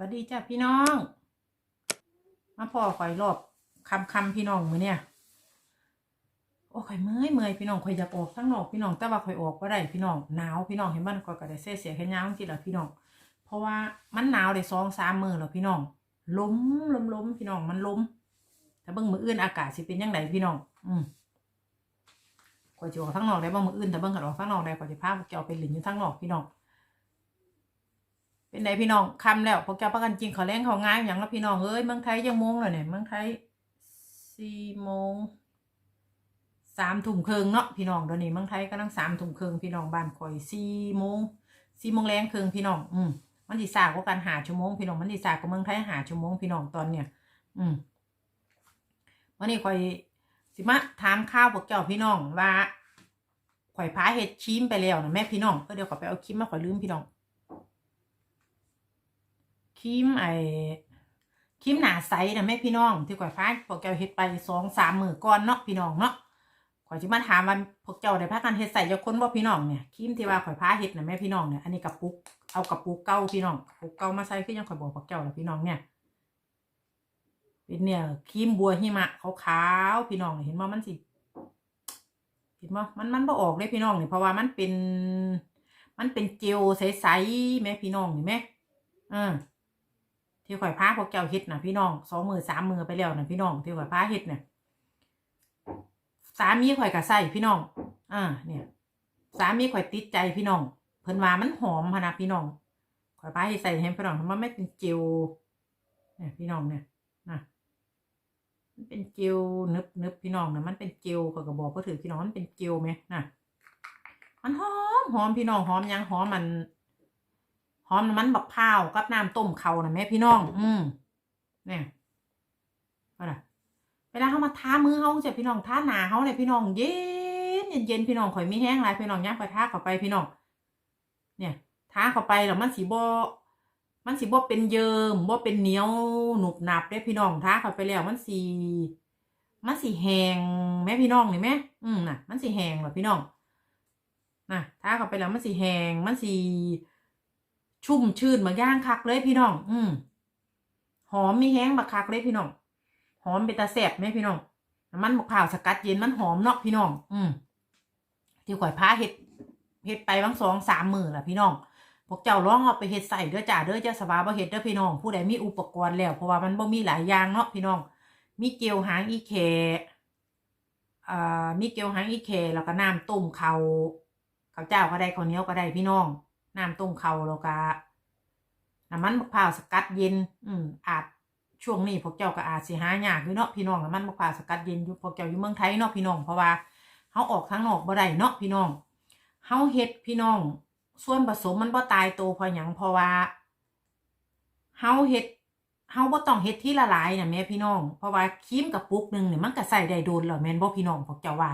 วัสดีจ้าพี่น้อง มาพ่อข่อยรอบคำคำพี่น้องมือเนี่ย โอ้ข่อยเมื่อยเมื่อยพี่น้องข่อยอยากออกข้างนอกพี่น้องแต่ว่าข่อยออกก็ได้พี่น้องหนาวพี่น้องเห็นมันข่อยก็ได้เสียเสียแค่ยาวจริงๆละพี่น้อง เพราะว่ามันหนาวได้สองสามมือแล้วพี่น้องล้มล้มล้มพี่น้องมันล้มแต่เบิ่งมืออื่นอากาศสิเป็นยังไงพี่น้อง อืมข่อยจะออกข้างนอกได้บ้างมืออื่นแต่เบิ่งกันออกข้างนอกได้ข่อยจะพาเจ้าไปหลินอยู่ข้างนอกพี่น้อง เป็นไงพี่น้องคำแล้วพวกเจ้าประกันจริงขาแรงขาง่ายอย่างละพี่น้องเอ้ยเมืองไทยยังโมงเลยเนี่ยเมืองไทยสี่โมงสามทุ่มครึ่งเนาะพี่น้องเดี๋ยวนี้เมืองไทยก็ตั้งสามทุ่มครึ่งพี่น้องบ้านข่อยสี่โมงสี่โมงแรงเครึ่งพี่น้องอืมมันดีสากว่ากันหาชั่วโมงพี่น้องมันดีสากกว่าเมืองไทยหาชั่วโมงพี่น้องตอนเนี้ยอืมวันนี้ข่อยสิมาถามข้าวพวกเจ้าพี่น้องว่าข่อยพาเห็ดชิมไปแล้วนะแม่พี่น้องก็เดี๋ยวขอไปเอาคลิปมาข่อยลืมพี่น้อง ครีมไอ้ครีมหนาใสนะแม่พี่น้อง ที่ข่อยพาพวกเจ้าเฮ็ดไปสองสามมือก่อนเนาะพี่น้องเนาะข่อยจะมาถามวันพวกเจ้าได้พากันเฮ็ดใส่ยาคนบ่พี่น้องเนี่ยครีมที่ว่าข่อยพาเฮ็ดนะแม่พี่น้องเนี่ยอันนี้กระปุกเอากระปุกเก่าพี่น้องกระปุกเก่ามาใส่คือยังข่อยบอกพวกเจ้าแล้วพี่น้องเนี่ยเป็นเนี่ยครีมบัวหิมะขาวๆพี่น้องเห็นบ่มันสิเห็นบ่มันมันบ่ออกเลยพี่น้องเนี่ยเพราะว่ามันเป็น มันเป็นเจลใสๆแม่พี่น้องเห็นไหมอ่า ที่ข่อยพาพวกเจ้าเฮ็ดนะพี่น้องสองมือสามมือไปแล้วนะพี่น้องที่ข่อยพาเฮ็ดเนี่ยสามีข่อยก็ใส่พี่น้อง อ่า เนี่ย สามีข่อยติดใจพี่น้อง เพิ่นว่ามันหอมพนะพี่น้องข่อยพาให้ใส่ให้พี่น้องมันไม่เป็นเจลเนี่ยพี่น้องเนี่ยนะมันเป็นเจลนึบนึบพี่น้องนะมันเป็นเจลข่อยก็บอกก็ถือพี่น้องมันเป็นเจลไหมนะมันหอมหอมพี่น้องหอมยังหอมมัน หอมน้ำมันบักพร้าวกับน้ำต้มเขานะแม่พี่น้อง อืมเนี่ยอาล่ะเวลาเขามาท้ามือเขาจะพี่น้องท้าหนาเขาเลยพี่น้องเย็นเย็นพี่น้องข่อยไม่แห้งไรพี่น้องย่างไปท้าเข้าไปพี่น้อง เนี่ยท้าเข้าไปแล้วมันสีบมันสีบเป็นเยิมบ่เป็นเหนียวหนุบหนับได้พี่น้องท้าเข้าไปแล้วมันสีมันสีแห้งแม่พี่น้องนี่แม่อืมน่ะ มันสีแห้งเหรอพี่น้องน่ะท้าเข้าไปแล้วมันสีแห้งมันสี ชุ่มชื่นบาย่างคักเลยพี่น้อง อืมหอมมีแห้งบักคักเลยพี่น้อง หอมเป็นตาแสบไหมพี่น้องน้ำมันมะพร้าวสกัดเย็นมันหอมเนาะพี่น้อง อืมที่ข่อยพาเห็ดเห็ดไปบางสองสามมือละพี่น้อง พวกเจ้าลองเอาไปเห็ดใส่เด้อจ้าเด้อเจ้าสบายบ่เห็ดเด้อพี่น้อง ผู้ใดมีอุปกรณ์แล้ว เพราะว่ามันบ่มีหลายอย่างเนาะพี่น้อง มีเกลียวหางอีแคอ่ามีเกลียวหางอีแคแล้วก็น้ำต้มเขาข้าวเจ้าก็ได้ข้าวเหนียวก็ได้พี่น้อง น้ำต้มเขาแล้วก็น้ำมันมะพร้าวสกัดเย็น อืมอาจช่วงนี้พวกเจ้าก็อาจสิหายากอยู่เนาะพี่น้องน้ำมันมะพร้าวสกัดเย็นอยู่พวกเจ้าอยู่เมืองไทยเนาะพี่น้องเพราะว่าเฮาออกข้างนอกบ่ได้เนาะพี่น้องเฮาเฮ็ดพี่น้อง ส่วนผสมมันบ่ตายโตัวเพราะหยังเพราะว่าเฮาเฮ็ดเฮาบ่ต้องเฮ็ดที่ละลายน่ะแม่พี่น้อง เพราะว่าครีมกระปุกหนึ่งเนี่ยมันก็ใส่ได้โดนแล้วแม่นบ่พี่น้องพวกเจ้าว่า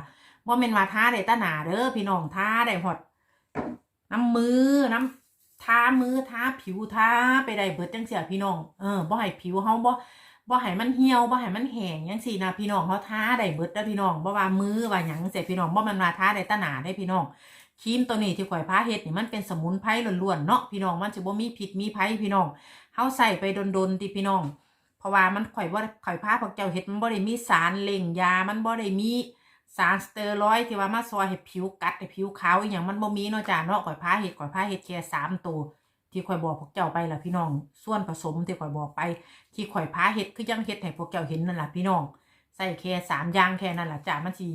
บ่แม่นว่าทาได้ตะหนาเด้อพี่น้องทาได้ฮอด น้ำมือน้ำทามือทาผิวทาไปได้เบิดจังเสียพี่น้องเออบ่ให้ผิวเฮาบ่บ่ให้มันเหี่ยวบ่ให้มันแห้งจังซี่นะพี่น้องเฮาทาได้เบิดเด้พี่น้องบ่ว่ามือว่าหยังเสียพี่น้องบ่มันว่าทาได้ตะหนาได้พี่น้องครีมตัวนี้ที่ข่อยพาเฮ็ดนี่มันเป็นสมุนไพรล้วนๆเนาะพี่น้องมันสิบ่มีพิษมีภัยพี่น้องเฮาใส่ไปดนๆติพี่น้อง เพราะว่ามันข่อยบ่ได้ข่อยพาพวกเจ้าเฮ็ดมันบ่ได้มีสารเล่งยามันบ่ได้มี สารสเตียรอยที่ว่ามาซอยให้ผิวกัดให้ผิวขาวอหย่างมันบ่มีเนาะจ้าเนาะข่อยพาเห็ดข่อยพาเห็ดแค่สามตัวที่ข่อยบอกพวกเจ้าไปล่ะพี่น้อง ส่วนผสมที่ข่อยบอกไป ที่ข่อยพาเห็ดคือยังเห็ดให้พวกเจ้าเห็นนั่นแหละพี่น้องใส่แค่สามอย่างแค่นั้นแหละจ้ามันสิ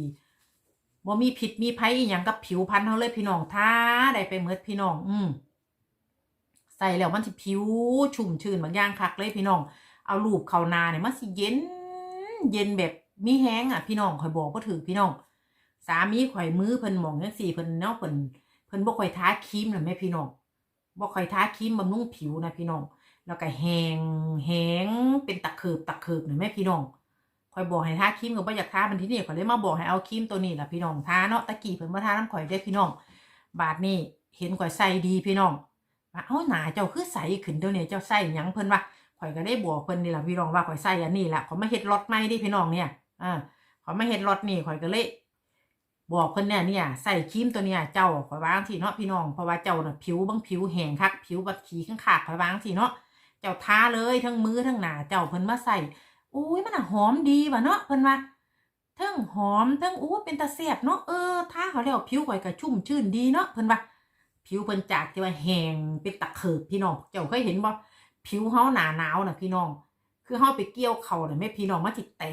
บ่มีผิดมีภัยอหย่างกับผิวพรรณเฮาเลยพี่น้องท้าได้ไปเมิดพี่น้อง อืมใส่แล้วมันสิผิวชุ่มชื้นบางอย่างคักเลยพี่น้อง เอารูปเขานาเนี่ยมันสิเย็น เย็นแบบ มีแห้งอะพี่น้องข่อยบอกก็ถือพี่น้อง สามีข่อยมือเพิ่นมองจังซี่เพิ่นเนาะเพิ่นเพิ่นบ่ค่อยทาครีมน่ะแม่พี่น้องบ่ค่อยทาครีมบำรุงผิวนะพี่น้อง แล้วก็แห้งแห้งเป็นตะเคิบตะเคิบน่ะแม่พี่น้องข่อยบอกให้ทาครีมก็บ่อยากทามันที่นี่ข่อยเลยมาบอกให้เอาครีมตัวนี้ล่ะพี่น้องทาเนาะตะกี้เพิ่นบ่ทาน้ำข่อยเด้พี่น้อง บาดนี้เห็นข่อยใส่ดีพี่น้องว่าเอ้าหนาเจ้าคือใสขึ้นเดี๋ยวนี้เจ้าใส่หยังเพิ่นว่าข่อยก็ได้บอกเพิ่นนี่ล่ะพี่น้องว่าข่อยใส่อันนี้ล่ะข่อยมาเฮ็ดรถใหม่ดิพี่น้องเนี่ย อ่าขอยมาเฮ็ดรถนี่ข่อยก็เลย บอกเพิ่นเนี่ยเนี่ยใส่ครีมตัวเนี่ยเจ้าข่อยวางสิเนาะพี่น้องเพราะว่าเจ้าน่ะผิวบางผิวแห้งคักผิวบัดขี้ข้างขากข่อยวางสิเนาะเจ้าท้าเลยทั้งมือทั้งหน้าเจ้าเพิ่นมาใส่อุ้ยมันน่ะหอมดีว่ะเนาะเพิ่นว่าทั้งหอมทั้งอู้เป็นตาแซ่บเนาะเออท้าเขาแล้วผิวข่อยก็ชุ่มชื่นดีเนาะเพิ่นว่าผิวเพิ่นจากที่ว่าแห้งเป็นตะเขิบพี่น้องเจ้าเคยเห็นบ่ผิวเฮาหนาหนาวน่ะพี่น้อง คือเฮาไปเกี่ยวเขาน่ะแม่พี่น้องมันสิแต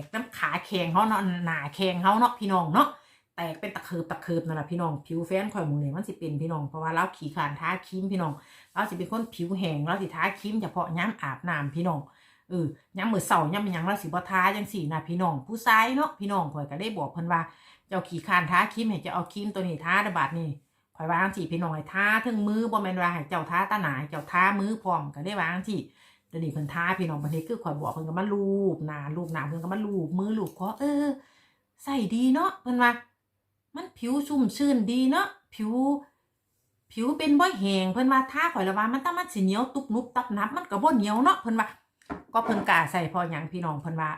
กน้ำขาแข็งเฮาเนาะหนาแข็งเฮาเนาะพี่น้องเนาะแตกเป็นตะเขิบตะเขิบนั่นล่ะพี่น้องผิวแฟนข่อยหมู่นี่มันสิเป็นพี่น้องเพราะว่าเราขี้ขานท้าครีมพี่น้องเราสิเป็นคนผิวแห้งเราสิท้าครีมเฉพาะยามอาบน้ำพี่น้องเออยามมื้อเช้ายามอิหยังเราสิบ่ทาจังซี่นะพี่น้องผู้ชายเนาะพี่น้องข่อยก็ได้บอกเพิ่นว่าเจ้าขี้ขานท้าครีมให้เจ้าเอาครีมตัวนี้ท้าเด้อบาดนี้ข่อยวางสิพี่น้องให้ท้าถึงมือบ่แม่นว่าให้เจ้าท้าตาหนาเจ้าท้ามือพร้อมก็ได้วางสิ เดี๋ยวนี้เพิ่นท้าพี่น้องบางทีคือข่อยบอกเพิ่นก็มาลูบหน้าลูบหน้าเพิ่นก็มาลูบมือลูบคอเออใส่ดีเนาะเพิ่นว่ามันผิวชุ่มชื่นดีเนาะผิว ผิวเป็นบ่แห้งเพิ่นว่าทาข่อยละว่ามันต้องมันสิเหนียวตุบนุบตับนับมันก็บ่เหนียวเนาะเพิ่นว่าก็เพิ่นกล้าใส่พอหยังพี่น้องเพิ่นว่า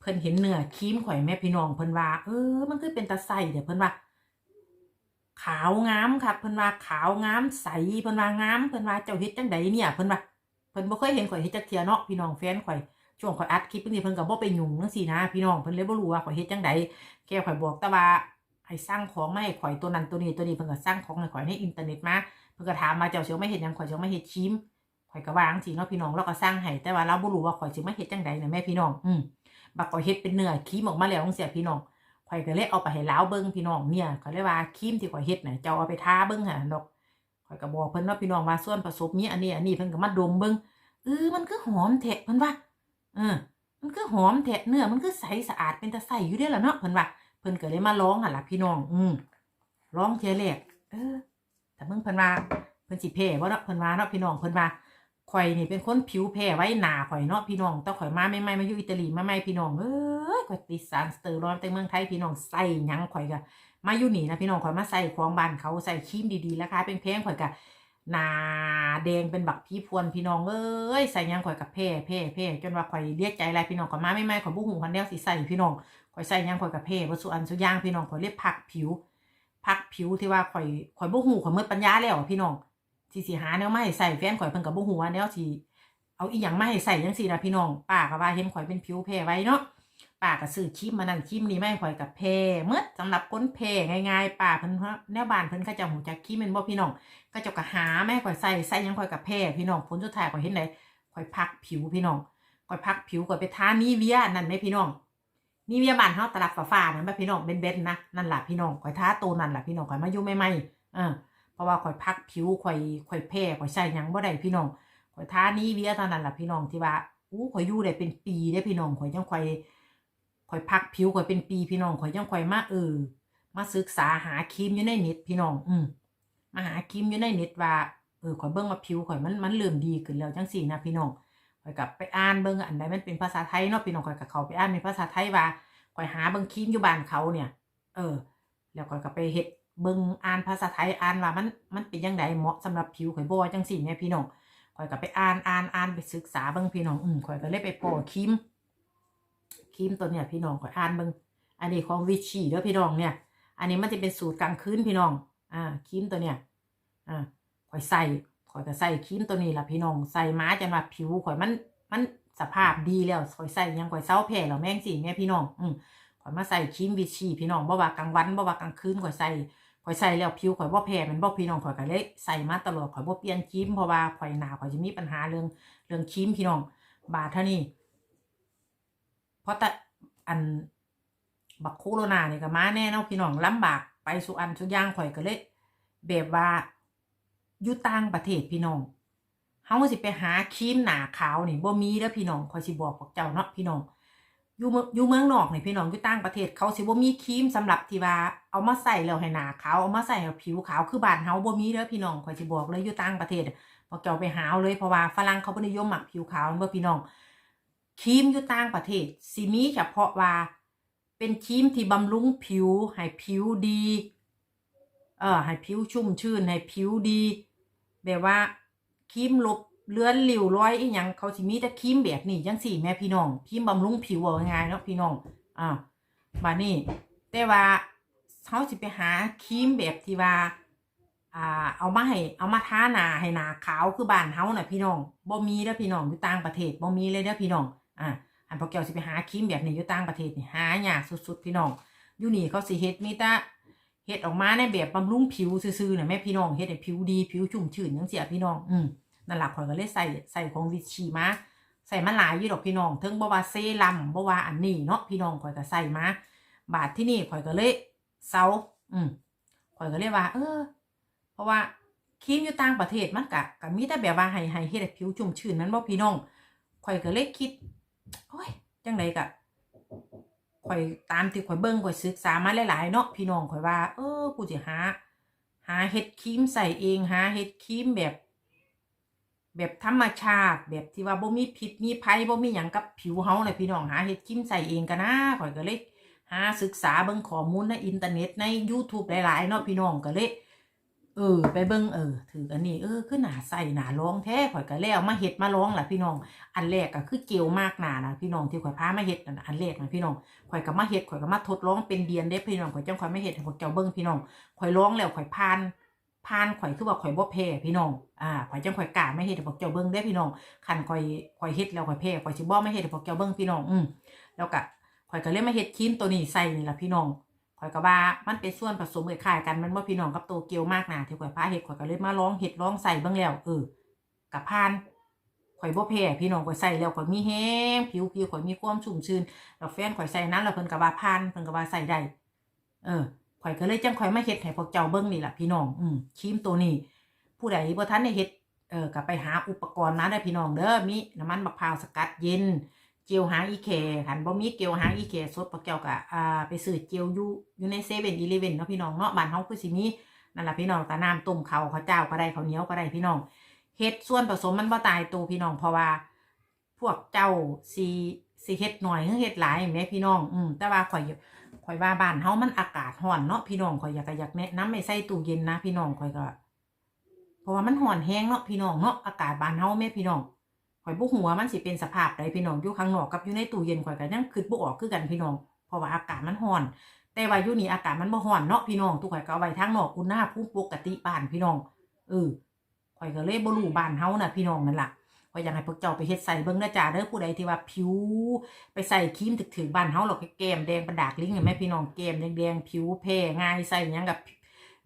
เพิ่นเห็นเนื้อครีมข่อยแม่พี่น้องเพิ่นว่าเออ มันคือเป็นตาใส่เด้อเพิ่นว่าขาวงามครับเพิ่นว่าขาวงามใสเพิ่นว่างามเพิ่นว่าเจ้าเฮ็ดจังใดเนี่ยเพิ่นว่า เพิ่นบ่เคยเห็นข่อยเฮ็ดจักเทียเนาะพี่น้องแฟนข่อยช่วงข่อยอัดคลิปนี่เพิ่นก็บ่ไปยุ่งจังซี่นะพี่น้องเพิ่นเลยบ่รู้ว่าข่อยเฮ็ดจังใดแค่ข่อยบอกแต่ว่าให้สร้างของมาให้ข่อยตัวนั้นตัวนี้ตัวนี้เพิ่นก็สร้างของให้ข่อยในอินเทอร์เน็ตมาเพิ่นก็ถามมาเจ้าสิเอามาเฮ็ดหยังข่อยสิเอามาเฮ็ดครีมข่อยก็วาจังซี่เนาะพี่น้องเราก็สร้างให้แต่ว่าเราบ่รู้ว่าข่อยสิมาเฮ็ดจังใดนะแม่พี่น้องอืมบักข่อยเฮ็ดเป็นเนื้อครีมออกมาแล้วจังซี่พี่น้องข่อยก็เลยเอาไปให้ล้าวเบิ้งพี่น้องเนี่ยเขาเรียกว่าครีมที่ข่อยเฮ็ดน่ะเจ้าเอาไปทาเบิ้งหั่นดอก ข่อยก็บอกเพิ่นว่าพี่น้องว่าส่วนผสมนี้อันนี้อันนี้เพิ่นก็มาดมเบิ้งเออมันคือหอมแท้เพิ่นว่าเออ มันคือหอมแท้เนื้อมันคือใสสะอาดเป็นตาใสอยู่เด้อล่ะเนาะเพิ่นว่าเพิ่นก็เลยมาลองหั่นล่ะพี่น้อง อืมลองเทียแรกเออ แต่เบิ่งเพิ่นว่าเพิ่นสิแพ้บ่เนาะเพิ่นว่าเนาะพี่น้องเพิ่นว่าข่อยนี่เป็นคนผิวแพ้ไว้หนาข่อยเนาะพี่น้องแต่ข่อยมาใหม่ๆมาอยู่อิตาลีมาใหม่พี่น้องเอ้ยข่อยติดสารสเตียรอยด์แต่เมืองไทยพี่น้องใส่หยังข่อยก็ มาอยู่นี่นะพี่น้องข่อยมาใส่ของบ้านเขาใส่ครีมดีๆราคาแพงข่อยก็หนาแดงเป็นบักพี่พวนพี่น้องเอ้ยใส่ยังข่อยกับแพ้แพ้แพ้จนว่าข่อยเรียกใจอะไรพี่น้องข่อยมาใหม่ข่อยบ่ฮู้คันแนวสิใส่พี่น้องข่อยใส่ยังข่อยกับแพ้บ่สุอันสุย่างพี่น้องข่อยเลยพักผิวพักผิวที่ว่าข่อยข่อยบ่ฮู้ข่อยหมดปัญญาแล้วอะพี่น้องสิสิหาแนวมาให้ใส่แฟนข่อยเพิ่นก็บ่ฮู้ว่าแนวสิเอาอีหยังไมาใส่จังซี่นะพี่น้องป้าก็ว่าเห็นข่อยเป็นผิวแพ้ไว้เนาะ ป้าก็ซื้อครีมมานั่นครีมนี้มาให้ข่อยกับแพ้หมดสำหรับคนแพ้ง่ายๆป้าเพิ่นว่าแนวบานเพิ่นเขาเจ้าฮู้จักครีมแม่นบ่พี่น้องก็จ้าก็หามาให้ข่อยใส่ใส่ยังข่อยกับแพ้พี่น้องผลสุดท้ายข่อยเห็นได้ข่อยพักผิวพี่น้องข่อยพักผิวข่อยไปทานีเวียนั่นแม่พี่น้องนี่เวียบานเฮาตลับฟ้าๆนั่นแม่พี่น้องเบ็ดๆนะนั่นล่ะพี่น้องข่อยทาตัวนั่นล่ะพี่น้องข่อยมายู่ใหม่ๆเออเพราะว่าข่อยพักผิวข่อยข่อยแพ้ข่อยใช้หยังบ่ได้พี่น้องข่อยทานี่เวียตอนนั้นล่ะพี่น้องที่ว่าอู้ข่อยอยู่ได้เป็นปีได้พี่น้องข่อยจังข่อย ข่อยพักผิวข่อยเป็นปีพี่น้องข่อยจังข่อยมาเออมาศึกษาหาครีมอยู่ในเน็ตพี่น้อง อืมมาหาครีมอยู่ในเน็ตว่าเออข่อยเบิ่งว่าผิวข่อยมันมันเริ่มดีขึ้นแล้วจังซี่นะพี่น้องข่อยกลับไปอ่านเบิ่งอันใดมันเป็นภาษาไทยเนาะพี่น้องข่อยก็เขาไปอ่านเป็นภาษาไทยว่าข่อยหาเบิ่งครีมอยู่บ้านเขาเนี่ย เออ แล้วข่อยก็ไปเฮ็ดเบิ่งอ่านภาษาไทยอ่านว่ามันมันเป็นจังไดเหมาะสำหรับผิวข่อยบ่จังซี่แม่พี่น้องข่อยก็ไปอ่านอ่านอ่านไปศึกษาเบิ่งพี่น้องอืมข่อยก็เลยไปพอครีม ครีมตัวเนี่ยพี่น้องขอยอ่านเบิงอันนี้ของวิชีเด้อพี่น้องเนี่ย อันนี้มันจะเป็นสูตรกลางคืนพี่น้อง อ่าครีมตัวเนี่ย อ่าข่อยใส่ข่อยก็ใส่ครีมตัวนี้ละพี่น้องใส่มาจนว่าผิวข่อยมันมันสภาพดีแล้วข่อยใส่ยังข่อยเซาแพ้แล้วแม่งสิแม่พี่น้อง อืมข่อยมาใส่ครีมวิชีพี่น้องบ่ว่ากลางวันบ่ว่ากลางคืนข่อยใส่ข่อยใส่แล้วผิวข่อยบ่แพ้มันบ่พี่น้องข่อยก็เลยใส่มาตลอดข่อยบ่เปลี่ยนครีมเพราะว่าข่อยหนาข่อยจะมีปัญหาเรื่องเรื่องครีมพี่น้อง บาดเท่านี้ ราะแต่อันบักโคโรนาเนี่ยก็มาแน่เนาะพี่น้องลำบากไปสุอันสุย่างข่อยก็เลยแบบว่าอยู่ต่างประเทศพี่น้องเฮาสิไปหาครีมหนาขาวนี่บ่มีเด้อพี่น้องข่อยสิบอกพวกเจ้าเนาะพี่น้องอยู่เมืองอยู่เมืองนอกนี่พี่น้องอยู่ต่างประเทศเขาสิบ่มีครีมสำหรับที่ว่าเอามาใส่แล้วให้หนาขาวเอามาใส่ให้ผิวขาวคือบ้านเฮาบ่มีเด้อพี่น้องข่อยสิบอกเลยอยู่ต่างประเทศพอเจ้าไปหาเลยเพราะว่าฝรั่งเขาบ่นิยมมักผิวขาวเด้อพี่น้อง ครีมอยู่ต่างประเทศสิมีเฉพาะว่า เป็นครีมที่บำรุงผิว ให้ผิวดี เอ่อให้ผิวชุ่มชื่น ให้ผิวดี แบบว่าครีมลบเลือนหลิวรอยอีหยังเขาสิมีแต่ครีมแบบนี้จังสี่แม่พี่น้องครีมบำรุงผิวเอาง่ายๆเนาะพี่น้องอ่าบานี้แต่ว่าเขาสิไปหาครีมแบบที่ว่าอ่าเอามาให้เอามาทาหนาให้หนาขาวคือบ้านเฮาน่ะพี่น้องบ่มีเด้อพี่น้องอยู่ต่างประเทศบ่มีเลยเด้อพี่น้อง อ่าอันพอแก้วสิไปหาครีมแบบนี้อยู่ต่างประเทศนี่หายากสุดๆพี่น้องอยู่นี่เขาสิเฮ็ดมีแต่เฮ็ดออกมาในแบบบำรุงผิวซื่อๆน่ะแม่พี่น้องเฮ็ดให้ผิวดีผิวชุ่มชื้นจังซี่พี่น้องอืมนั่นหล่ะข่อยก็เลยใส่ใส่ของวิชีมาใส่มาหลายอยู่ดอกพี่น้องถึงบ่ว่าเซรั่มบ่ว่าอันนี้เนาะพี่น้องข่อยก็ใส่มาบาทที่นี่ข่อยก็เลยเซาอืมข่อยก็เลยว่า เออ เพราะว่าครีมอยู่ต่างประเทศมันกะก็มีแต่แบบว่าให้ให้เฮ็ดให้ผิวชุ่มชื้นนั้นบ่พี่น้องข่อยก็เลยคิด โอ้ยจังไดกะข่อยตามที่ข่อยเบิ่งข่อยศึกษามาหลายๆเนาะพี่น้องข่อยว่า เออ กูสิหา หาเฮ็ดครีมใส่เองหาเฮ็ดครีมแบบ แบบธรรมชาติแบบที่ว่าบ่มีพิษมีภัยบ่มีหยังกับผิวเฮาเลยพี่น้องหาเฮ็ดครีมใส่เองกันนะข่อยก็เลยหาศึกษาเบิ่งข้อมูลในอินเทอร์เน็ตใน YouTube หลายๆเนาะพี่น้องก็เลย เออ ไปเบิ่งเออ ถืออันนี้เออคือหนาใส่หนาร้องแท้ข่อยก็แล้วมาเฮ็ดมาร้องล่ะพี่น้อง อันแรกก็คือเกลียวมากหนานะพี่น้องที่ข่อยพามาเฮ็ดอันน่ะอันแรกนะพี่น้องข่อยก็มาเฮ็ดข่อยก็มาทดลองเป็นเดือนเด้พี่น้องข่อยจังข่อยไม่เฮ็ดให้พวกเจ้าเบิ่งพี่น้องข่อยร้องแล้วข่อยผ่านผ่านข่อยคือว่าข่อยบ่แพ้พี่น้องอ่าข่อยจังข่อยกล้าไม่เฮ็ดให้พวกเจ้าเบิ่งเด้พี่น้องคันข่อยข่อยเฮ็ดแล้วข่อยแพ้ข่อยสิบ่ไม่เฮ็ดให้พวกเจ้าเบิ่งพี่น้องอืมแล้วก็ข่อยก็เลยมาเฮ็ดครีมตัวนี้ใส่นี่ล่ะพี่น้อง ข่อยก็ว่ามันเป็นส่วนผสมคล้ายๆกันมันบ่พี่น้องกับโตเกียวมากนะที่ข่อยพาเฮ็ดข่อยก็เลยมาลองเฮ็ดลองใส่บิ่งแล้วเออกับพานข่อยบ่แพ้พี่น้องข่อยใส่แล้วข่อยมีแห้งผิวผิวข่อยมีความชุ่มชื้นแล้วแฟนข่อยใส่นั้นแล้วเพิ่นก็ว่าพานเพิ่นก็ว่าใส่ได้เออข่อยก็เลยจังข่อยมาเฮ็ดให้พวกเจ้าเบิ่งนี่ล่ะพี่น้องอืมครีมตัวนี้ ผู้ใดบ่ทันได้เฮ็ดเออก็ไปหาอุปกรณ์มาได้พี่น้องเด้อมีน้ำมันมะพร้าวสกัดเย็น เจลหางอีแคคันบ่มีเจลหางอีแคสดปะแก้วกะอ่าไปซื้อเจลอยู่อยู่ในเซเว่นอีเลเว่นเนาะพี่น้องเนาะบ้านเฮาคือสิมีนั่นแหละพี่น้องตาน้ำต้มเขาวข้าเจ้าก็ได้เขาเหนียวก็ได้พี่น้องเฮ็ดส่วนผสมมันบ่ตายตัวพี่น้องเพราะว่า พวกเจ้าสิสิเฮ็ดหน่อยเฮ็ดหลายแม่พี่น้องอืมแต่ว่าข่อยข่อยว่าบ้านเฮามันอากาศร้อนเนาะพี่น้องข่อยอยากอยากแนะนำให้ใส่ตู้เย็นนะ พี่น้องข่อยก็ เพราะว่ามันร้อนแฮงเนาะพี่น้องเนาะอากาศบ้านเฮาแม่พี่น้อง ข่อยบ่ฮู้ว่ามันสิเป็นสภาพใดพี่น้องอยู่ข้างนอกกับอยู่ในตู้เย็นข่อยก็ยังคิดบ่ออกคือกันพี่น้องเพราะว่าอากาศมันร้อน แต่ว่าอยู่นี่อากาศมันบ่ร้อนเนาะพี่น้องทุกข่อยก็เอาไว้ทางนอกอุณหภูมิปกติบ้านพี่น้องเออข่อยก็เลยบ่รู้บ้านเฮาน่ะพี่น้องนั่นล่ะข่อยอยากให้พวกเจ้าไปเฮ็ดใส่เบิ่งนะจ้าเด้อผู้ใดที่ว่าผิว ไปใส่ครีมถึกๆบ้านเฮาหรอกแก้มแดงประดากลิงเห็นไหมพี่น้องแก้มแดงๆผิวแพ้ง่ายใส่หยังกับ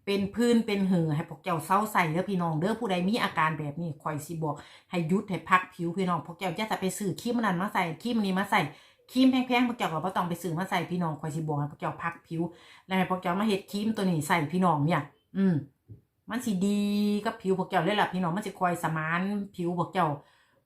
เป็นพื้นเป็นเหือให้พวกเจ้าเศร้าใส่เด้อพี่น้องเด้อผู้ใดมีอาการแบบนี้ข่อยสิบอกให้ยุดให้พักผิวพี่น้องพวกเจ้าจะไปซื้อครีมนั้นมาใส่ครีมนี้มาใส่ครีมแพงๆพวกเจ้าก็บ่ต้องไปซื้อมาใส่พี่น้องข่อยสิบอกให้พวกเจ้าพักผิว แล้วให้พวกเจ้ามาเฮ็ดครีมตัวนี้ใส่พี่น้องเนี่ย อืมมันสิดีกับผิวพวกเจ้าเลยล่ะพี่น้องมันสิคอยสมานผิวพวกเจ้า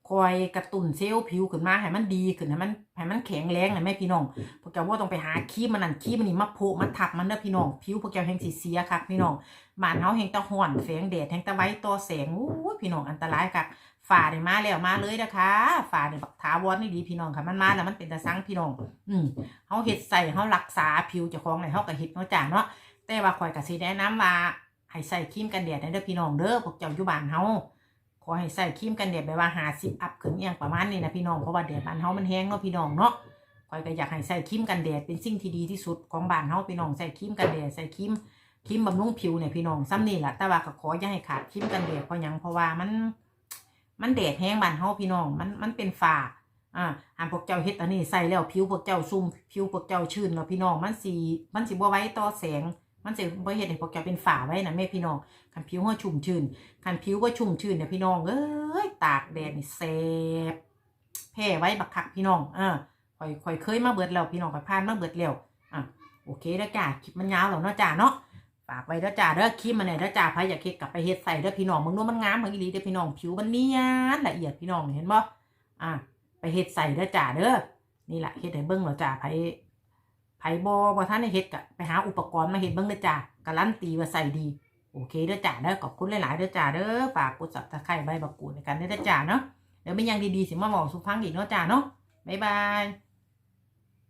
คอยกระตุ้นเซลล์ผิวขึ้นมาให้มันดีขึ้นให้มันให้มันแข็งแรงนะแม่พี่น้องพวกเจ้าบ่ต้องไปหาครีมมันนั่นครีมมันนี่มาโพะมาทับมันเด้อพี่น้องผิวพวกเจ้าแห่งสิเสียคักพี่น้องบ้านเฮาแห่งตะฮ้อนแสงแดดแห่งตะไว้ต่อแสงโอ้ยพี่น้องอันตรายคักฝ่าได้มาแล้วมาเลยนะคะฝ่าได้บักถาวรนี่ดีพี่น้องค่ะมันมาแล้วมันเป็นตะซังพี่น้อง อืมเฮาเฮ็ดใส่เฮารักษาผิวเจ้าของได้เฮาก็เฮ็ดเนาะจ้าเนาะแต่ว่าข่อยก็สิแนะนำว่าให้ใส่ครีมกันแดดเด้อพี่น้องเด้อพวกเจ้าอยู่บ้านเฮา ขอให้ใส่ครีมกันแดดแบบว่า50อัพขึ้นอหยังประมาณนี้นะพี่น้องเพราะว่าแดดบ้านเฮามันแห้งเนาะพี่น้องเนาะข่อยก็อยากให้ใส่ครีมกันแดดเป็นสิ่งที่ดีที่สุดของบ้านเฮาพี่น้องใส่ครีมกันแดดใส่ครีมครีมบำรุงผิวเนี่ยพี่น้องซ้ำนี่แหละแต่ว่าก็ขออย่าให้ขาดครีมกันแดดเพราะยังเพราะว่ามัน มันแดดแห้งบ้านเฮาพี่น้องมันมันเป็นฝาอ่าหานพวกเจ้าเฮ็ดอันนี้ใส่แล้วผิวพวกเจ้าซุ่มผิวพวกเจ้าชื้นแล้วพี่น้องมันสิมันสิบ่ไว้ต่อแสง มันสิบ่เฮ็ดให้พวกเจ้าเป็นฝาไว้นะแม่พี่น้องคันผิวเฮาชุ่มชื้นคันผิวบ่ชุ่มชื้นเนี่ยพี่น้องเอ้ยตากแดดนี่แสบแพ้ไว้บักคักพี่น้องอ่าข่อยข่อยเคยมาเบิดแล้วพี่น้องข่อยผ่านมาเบิดแล้วอะโอเคแล้วจ้าคลิปมันยาวแล้วเนาะจ้าเนาะฝากไว้เด้อจ้าเด้อครีมมันเนี่ยเด้อจ้าพายอยากเฮ็ดกลับไปเฮ็ดใส่เด้อพี่น้องมึงดูมันงามเหมือนอีหลีเด้อพี่น้องผิวมันเนียนละเอียดพี่น้องเห็นบ่อะไปเฮ็ดใส่เด้อจ้าเด้อนี่แหละเฮ็ดให้เบิ่งแล้วจ้าไผไผบ่บ่ทันในเฮ็ดกะไปหาอุปกรณ์มาเฮ็ดเบิ่งเด้อจ้าการันตีว่าใส่ดี โอเคเด้อจ้าเด้อขอบคุณหลายๆเด้อจ้าเด้อฝากกด Subscribe ใบบักกูดในการเด้อจ้าเนาะเดี๋ยวมีหยังดีๆสิมาบอกสุพังอีกเนาะจ้าเนาะบ๊ายบาย